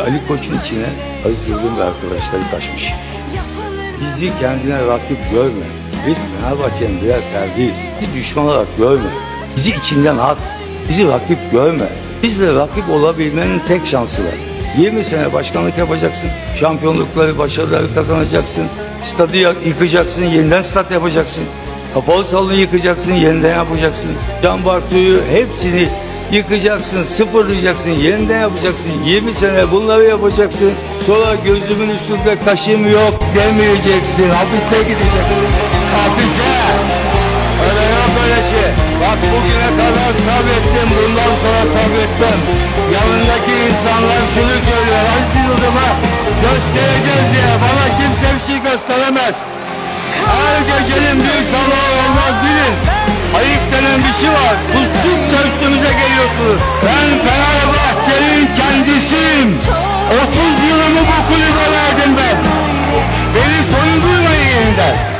Ali, Koç'un içine Aziz Yıldırım ve arkadaşları taşmış. Bizi kendine rakip görme. Biz Fenerbahçe'nin birer ferdiyiz. Bizi düşman olarak görme. Bizi içinden at. Bizi rakip görme. Bizle rakip olabilmenin tek şansı var. 20 sene başkanlık yapacaksın. Şampiyonlukları, başarıları kazanacaksın. Stadı yıkacaksın, yeniden stat yapacaksın. Kapalı salonu yıkacaksın, yeniden yapacaksın. Can Bartu'yu hepsini yıkacaksın, sıfırlayacaksın, yeniden yapacaksın. 20 sene bunları yapacaksın. Sonra gözümün üstünde kaşım yok demeyeceksin. Hapise gideceksin. Hapise. Öyle yok böyle şey. Bak bugüne kadar sabrettim. Bundan sonra sabretmem. Yanındaki insanlar şunu söylüyor. Aziz Yıldırım'a göstereceğiz diye. Bana kimse bir şey gösteremez. Her gecenin bir sabahı olmaz bilin. Ayıp denen bir şey var. Sustukça üstümüze that.